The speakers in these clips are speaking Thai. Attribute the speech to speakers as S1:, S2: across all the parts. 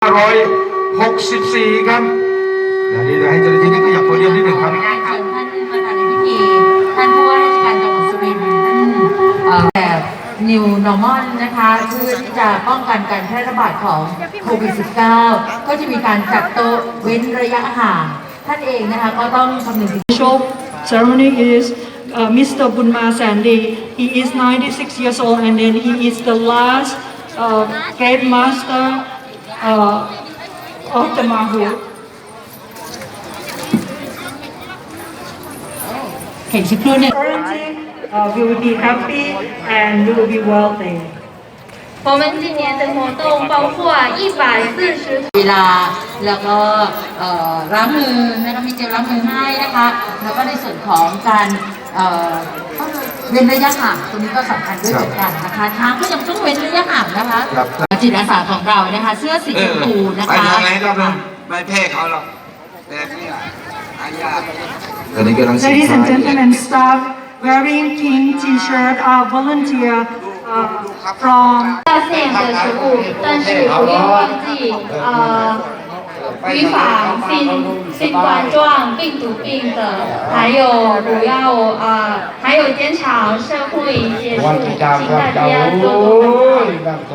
S1: 2564 ครับอันนี้ให้เจ้าหน้าที่ได้ขยับตัวเดียวนิดหนึ่งครับ
S2: เชิญท่านประธานในพิธี ท่านผู้ว่าราชการจังหวัดสุรินทร์ท่านเอ่อแบบ New Normal นะคะเพื่อที่จะป้องกันการแพร่ระบาดของโควิด -19 ก็จะมีการจัดโต๊ะเว้นระยะห่าง ท่านเองนะคะก็ต้องคำนึงถึง
S3: official ceremony is uh, Mr. Bunma Sandi. He is 96 years old and then he is the last uh, great master uh, of the Mahu.
S2: เห็นสักครู่เนี่ย
S3: Currently, uh, we will be happy and we will be wealthy.
S4: 我们今年的活动包括一百四十
S2: เวลาแล้วก็เอ่อล้างมือนะคะมีเจลล้างมือให้นะคะ แล้วก็ในส่วนของการเอ่อเ ว้นระยะห่างตรงนี้ก็สำคัญด้วยเหมือนกันนะคะช้างก็ยังต้องเว้นระยะห่างนะคะ
S1: ครับ
S2: จิตอาสาของเรานะคะ เสื้อสีชมพูนะ
S5: ไป
S2: คะ
S5: ทางไหนครับนะไม่แพ้เขาหรอกแต่เนี่ยอายา
S1: ตอนนี้กำลังเสียง
S3: Ladies and
S1: ซ้าย
S3: gentlemen, staff wearing pink t-shirt are volunteer uh, from
S4: 大限的食物，但是不用忘记呃 预防新新冠状病毒病的，还有不要呃还有减少社会接触，请大家多多关怀。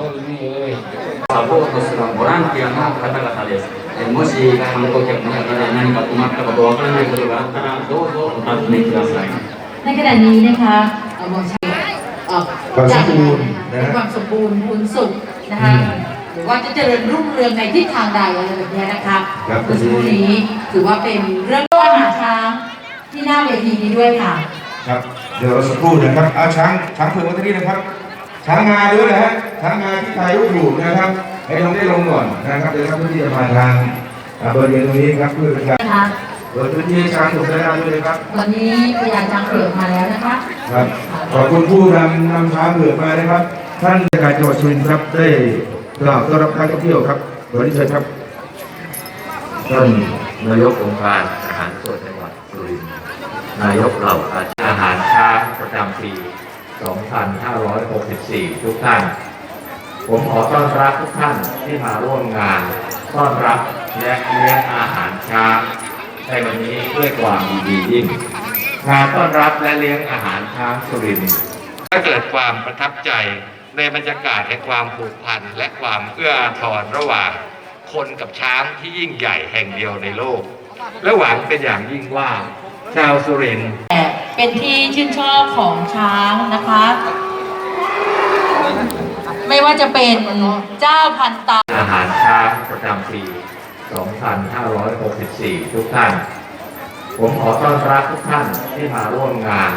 S6: サポートするボランティアの方々です。えーもし観光客の方で何か困ったこと、わからないことがあったら、どうぞお尋ねください。
S2: ในขณะนี้นะคะเอ่อหมอชัยเอ่อ
S1: ความสมบูรณ์นะ
S2: เป็นความสมบูรณ์คุณสุขนะคะ หรือว่าจะเจริญรุ่งเรืองในทิศทางใดอะไรแบบเนี้ยนะคะ
S1: ครับ
S2: เมื่อสักครู่นี้ถือว่าเป็นเรื่องอาหารช้างที่หน้าเวทีนี้ด้วยค่ะ
S1: ครับ เดี๋ยวเราสักครู่นะครับเอาช้างช้างเผือกมาที่นี่นะครับ ช้างงาด้วยนะฮะช้างงาที่ถ่ายรูปอยู่นะครับให้ลงได้ลงก่อนนะครับเดี๋ยวครับเพื่อที่จะมาทางอ่าบริเวณตรงนี้ครับเพื่อเป็นการ
S2: นะคะ
S1: เปิดพื้นที่ให้ช้างถูกได้ด้วยนะครับ
S2: ตอนนี้พยานช้างเผือกมาแล้วนะคะ
S1: ครับขอบคุณผู้นำนำช้างเผือกมานะครับ ท่านราชการจังหวัดสุรินทร์ครับได้ กล่าวต้อนรับนักท่องเที่ยวครับขอเรียนเชิญครับ
S6: ท่านนายกองค์การอาหารส่วนจังหวัดสุรินทร์นายกเหล่าอาหารช้างประจำปี 2564 ทุกท่าน ผมขอต้อนรับทุกท่านที่มาร่วมงาน ต้อนรับและเลี้ยงอาหารช้างในวันนี้ด้วยความยินดียิ่งงานต้อนรับและเลี้ยงอาหารช้างสุรินทร์ก็เกิดความประทับใจ ในบรรยากาศแห่งความผูกพันและความเอื้ออาทรระหว่างคนกับช้างที่ยิ่งใหญ่แห่งเดียวในโลก และหวังเป็นอย่างยิ่งว่าชาวสุรินทร์
S2: เป็นที่ชื่นชอบของช้างนะคะ ไม่ว่าจะเป็นเจ้าพันตา
S6: อาหารช้างประจำปี 2564 ทุกท่าน ผมขอต้อนรับทุกท่านที่มาร่วมงาน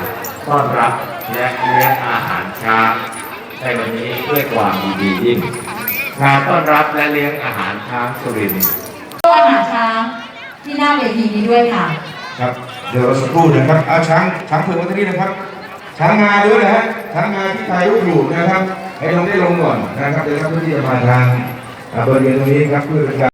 S6: ต้อนรับและเลี้ยงอาหารช้าง ในวันนี้ด้วยความยินดียิ่งงานต้อนรับและเลี้ยงอาหารช้างสุรินทร์
S2: อาหารช้างที่หน้าเวทีนี้ด้วยค่ะ
S1: ครับเดี๋ยวเราสักครู่นะครับเอาช้างช้างเผือกมาที่นี่นะครับ ช้างงาด้วยนะฮะช้างงาที่ถ่ายรูปอยู่นะครับให้ลงได้ลงก่อนนะครับเดี๋ยวครับเพื่อที่จะมาทางอ่าบริเวณตรงนี้ครับเพื่อเป็นการ